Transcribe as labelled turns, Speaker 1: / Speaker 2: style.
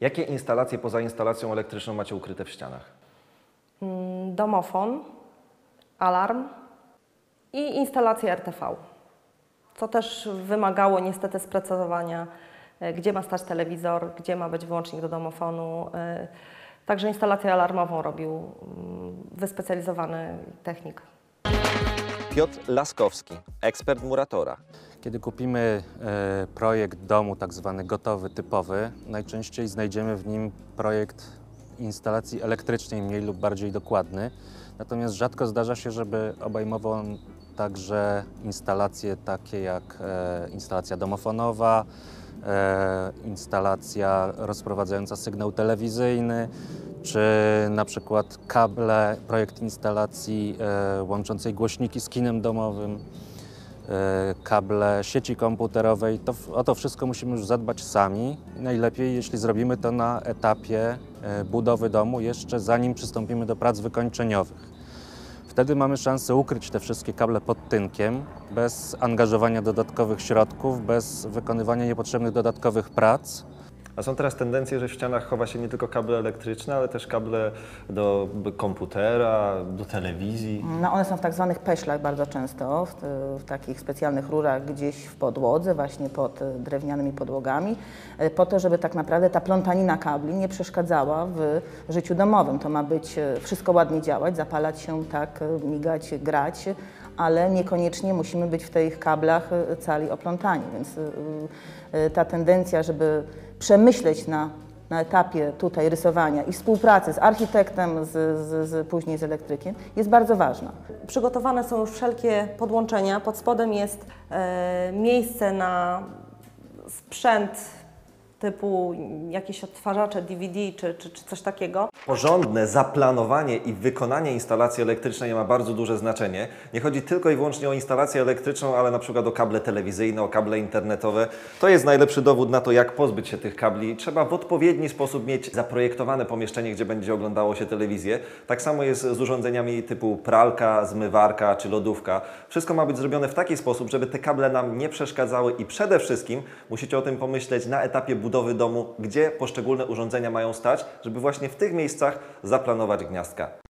Speaker 1: Jakie instalacje poza instalacją elektryczną macie ukryte w ścianach?
Speaker 2: domofon, alarm i instalacja RTV. Co też wymagało niestety sprecyzowania, e, gdzie ma stać telewizor, gdzie ma być wyłącznik do domofonu. e, Także instalację alarmową robił mm, wyspecjalizowany technik.
Speaker 1: Piotr Laskowski, ekspert Muratora.
Speaker 3: Kiedy kupimy e, projekt domu, tak zwany gotowy, typowy, najczęściej znajdziemy w nim projekt instalacji elektrycznej mniej lub bardziej dokładny. Natomiast rzadko zdarza się, żeby obejmował on także instalacje takie jak e, instalacja domofonowa, e, instalacja rozprowadzająca sygnał telewizyjny, czy na przykład kable, projekt instalacji łączącej głośniki z kinem domowym kable sieci komputerowej. To, o to wszystko musimy już zadbać sami. Najlepiej, jeśli zrobimy to na etapie e, budowy domu, jeszcze zanim przystąpimy do prac wykończeniowych. Wtedy mamy szansę ukryć te wszystkie kable pod tynkiem, bez angażowania dodatkowych środków, bez wykonywania niepotrzebnych dodatkowych prac.
Speaker 1: A są teraz tendencje, że w ścianach chowa się nie tylko kable elektryczne, ale też kable do komputera, do telewizji.
Speaker 4: No one są w tak zwanych peślach bardzo często, w, w takich specjalnych rurach gdzieś w podłodze, właśnie pod e, drewnianymi podłogami, e, po to, żeby tak naprawdę ta plątanina kabli nie przeszkadzała w życiu domowym. To ma być e, wszystko ładnie działać, zapalać się tak, migać, grać, ale niekoniecznie musimy być w tych kablach e, cali oplątani, więc e, e, ta tendencja, żeby przemyśleć na na etapie tutaj rysowania i współpracy z architektem, z, z, z, później z elektrykiem jest bardzo ważna.
Speaker 2: Przygotowane są już wszelkie podłączenia. Pod spodem jest e, miejsce na sprzęt typu jakieś odtwarzacze DVD czy, czy, czy coś takiego.
Speaker 1: Porządne zaplanowanie i wykonanie instalacji elektrycznej ma bardzo duże znaczenie. Nie chodzi tylko i wyłącznie o instalację elektryczną, ale na przykład o kable telewizyjne, o kable internetowe. To jest najlepszy dowód na to, jak pozbyć się tych kabli. Trzeba w odpowiedni sposób mieć zaprojektowane pomieszczenie, gdzie będzie oglądało się telewizję. Tak samo jest z urządzeniami typu pralka, zmywarka czy lodówka. Wszystko ma być zrobione w taki sposób, żeby te kable nam nie przeszkadzały i przede wszystkim musicie o tym pomyśleć na etapie budowy domu, gdzie poszczególne urządzenia mają stać, żeby właśnie w tych miejscach zaplanować gniazdka.